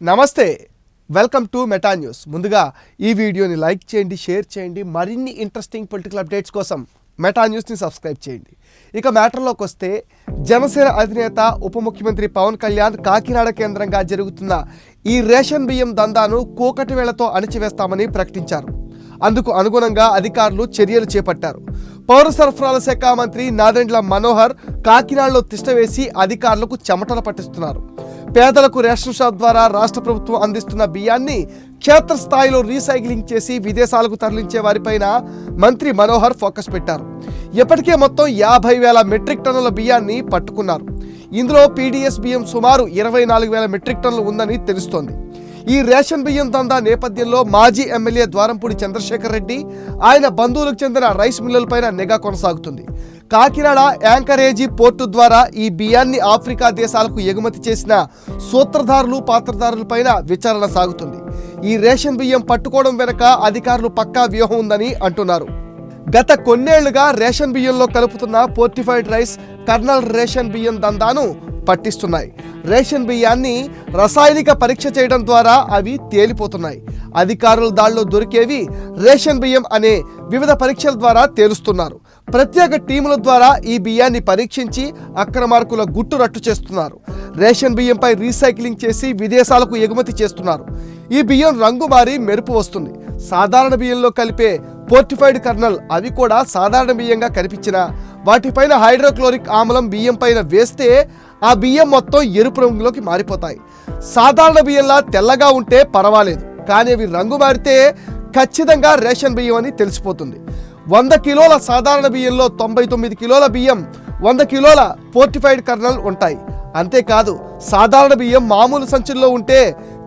నమస్తే welcome to meta news. ముందుగా ఈ వీడియోని లైక్ చేయండి షేర్ చేయండి మరిన్ని ఇంట్రెస్టింగ్ పొలిటికల్ అప్డేట్స్ కోసం మెటా న్యూస్ని సబ్స్క్రైబ్ చేయండి. ఇక మ్యాటర్లోకి వస్తే జనసేన అధినేత ఉప ముఖ్యమంత్రి పవన్ కళ్యాణ్ కాకినాడ కేంద్రంగా జరుగుతున్న ఈ రేషన్ బియ్యం దందాను కూకటి వేళతో అణిచివేస్తామని ప్రకటించారు. అందుకు అనుగుణంగా అధికారులు చర్యలు చేపట్టారు. పౌర సరఫరాల శాఖ మంత్రి నాదెండ్ల మనోహర్ కాకినాడలో తిష్టవేసి అధికారులకు చెమటలు పట్టిస్తున్నారు. పేదలకు రేషన్ షాప్ ద్వారా రాష్ట్ర ప్రభుత్వం అందిస్తున్న బియ్యాన్ని క్షేత్రస్థాయిలో రీసైక్లింగ్ చేసి విదేశాలకు తరలించే వారిపైన మంత్రి మనోహర్ ఫోకస్ పెట్టారు. ఇప్పటికే మొత్తం యాభై వేల మెట్రిక్ టన్నుల బియ్యాన్ని పట్టుకున్నారు. ఇందులో పీడీఎస్ బియ్యం సుమారు ఇరవై నాలుగు వేల మెట్రిక్ టన్నులు ఉందని తెలుస్తోంది. ఈ రేషన్ బియ్యం దందా నేపథ్యంలో మాజీ ఎమ్మెల్యే ద్వారంపూడి చంద్రశేఖర్ రెడ్డి ఆయన బంధువులకు చెందిన రైస్ మిల్లులపైన నిఘా కొనసాగుతుంది. కాకినాడ యాంకరేజీ పోర్టు ద్వారా ఈ బియ్యాన్ని ఆఫ్రికా దేశాలకు ఎగుమతి చేసిన సూత్రధారులు పాత్రధారులపైన విచారణ సాగుతుంది. ఈ రేషన్ బియ్యం పట్టుకోవడం వెనుక అధికారులు పక్కా వ్యూహం ఉందని అంటున్నారు. గత కొన్నేళ్ళుగా రేషన్ బియ్యంలో కలుపుతున్న పోర్టిఫైడ్ రైస్ కర్నల్ రేషన్ బియ్యం దందాను పట్టిస్తున్నాయి. రేషన్ బియ్యాన్ని రసాయనిక పరీక్ష చేయడం ద్వారా అవి తేలిపోతున్నాయి. అధికారుల దాడిలో దొరికేవి రేషన్ బియ్యం అనే వివిధ పరీక్షల ద్వారా తేలుస్తున్నారు. ప్రత్యేక టీముల ద్వారా ఈ బియ్యాన్ని పరీక్షించి అక్రమార్కుల గుట్టు రట్టు చేస్తున్నారు. రేషన్ బియ్యంపై రీసైక్లింగ్ చేసి విదేశాలకు ఎగుమతి చేస్తున్నారు. ఈ బియ్యం రంగు మారి మెరుపు వస్తుంది. సాధారణ బియ్యంలో కలిపే పోర్టిఫైడ్ కర్నల్ అవి కూడా సాధారణ బియ్యంగా కనిపించిన వాటిపైన హైడ్రోక్లోరిక్ ఆమ్లం బియ్యం పైన వేస్తే ఆ బియ్యం మొత్తం ఎరుపు రంగులోకి మారిపోతాయి. సాధారణ బియ్యంలా తెల్లగా ఉంటే పర్వాలేదు కానీ అవి రంగు మారితే ఖచ్చితంగా రేషన్ బియ్యం అని తెలిసిపోతుంది. వంద కిలోల సాధారణ బియ్యంలో తొంభై తొమ్మిది కిలోల బియ్యం వంద కిలోల పోర్టిఫైడ్ కర్నల్ ఉంటాయి. అంతేకాదు సాధారణ బియ్యం మామూలు సంచుల్లో ఉంటే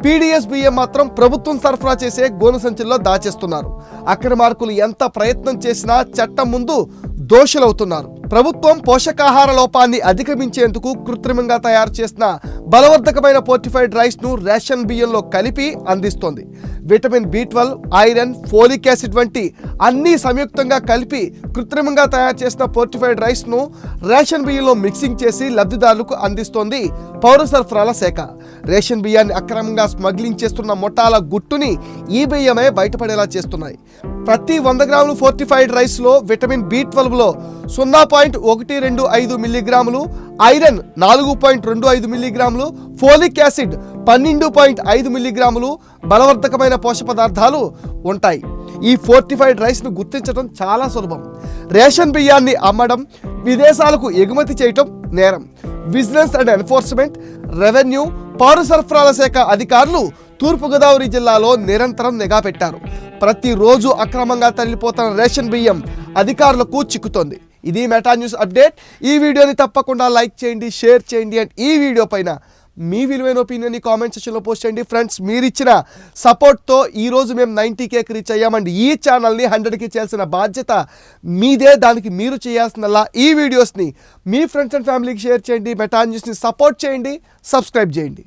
పీడిఎస్ బియ్యం మాత్రం ప్రభుత్వం సరఫరా చేసే గోను సంచుల్లో దాచేస్తున్నారు. అక్రమార్కులు ఎంత ప్రయత్నం చేసినా చట్టం ముందు దోషులవుతున్నారు. ప్రభుత్వం పోషకాహార లోపాన్ని అధిగమించేందుకు కృత్రిమంగా తయారు చేసిన బలవర్ధకమైన పోర్టిఫైడ్ రైస్ను రేషన్ బియ్యంలో కలిపి అందిస్తోంది. Vitamin B twelve iron folic acid వంటి అన్ని సంయుక్తంగా కలిపి కృత్రిమంగా తయారు చేసిన పోర్టిఫైడ్ రైస్ను రేషన్ బియ్యంలో మిక్సింగ్ చేసి లబ్ధిదారులకు అందిస్తోంది పౌర సరఫరాల శాఖ. రేషన్ బియ్యాన్ని అక్రమంగా స్మగ్లింగ్ చేస్తున్న ముఠాల గుట్టుని ఈ బియ్యమే బయటపడేలా చేస్తున్నాయి. ప్రతి వంద గ్రాములు ఫోర్టిఫైడ్ రైస్లో విటమిన్ బి ట్వెల్వ్లో సున్నా పాయింట్ ఒకటి రెండు ఐదు మిల్లీగ్రాములు ఐరన్ నాలుగు పాయింట్ రెండు ఐదు మిల్లీగ్రాములు ఫోలిక్ యాసిడ్ పన్నెండు పాయింట్ ఐదు మిల్లీగ్రాములు బలవర్ధకమైన పోషక పదార్థాలు ఉంటాయి. ఈ ఫోర్టిఫైడ్ రైస్ను గుర్తించడం చాలా సులభం. రేషన్ బియ్యాన్ని అమ్మడం విదేశాలకు ఎగుమతి చేయటం నేరం. విజిలెన్స్ అండ్ ఎన్ఫోర్స్మెంట్ రెవెన్యూ పౌర సరఫరాల శాఖ అధికారులు తూర్పుగోదావరి జిల్లాలో నిరంతరం నిఘా పెట్టారు. ప్రతిరోజు అక్రమంగా తరలిపోతున్న రేషన్ బియ్యం అధికారులకు చిక్కుతోంది. ఇది మెటా న్యూస్ అప్డేట్. ఈ వీడియోని తప్పకుండా లైక్ చేయండి షేర్ చేయండి అండ్ ఈ వీడియో పైన మీ విలువైన ఒపీనియన్ని కామెంట్ సెక్షన్లో పోస్ట్ చేయండి. ఫ్రెండ్స్ మీరు ఇచ్చిన సపోర్ట్తో ఈరోజు మేము నైంటీ కేకి రీచ్ అయ్యామండి. ఈ ఛానల్ని హండ్రెడ్కి చేయాల్సిన బాధ్యత మీదే. దానికి మీరు చేయాల్సినలా ఈ వీడియోస్ని మీ ఫ్రెండ్స్ అండ్ ఫ్యామిలీకి షేర్ చేయండి. మెటా న్యూస్ని సపోర్ట్ చేయండి. సబ్స్క్రైబ్ చేయండి.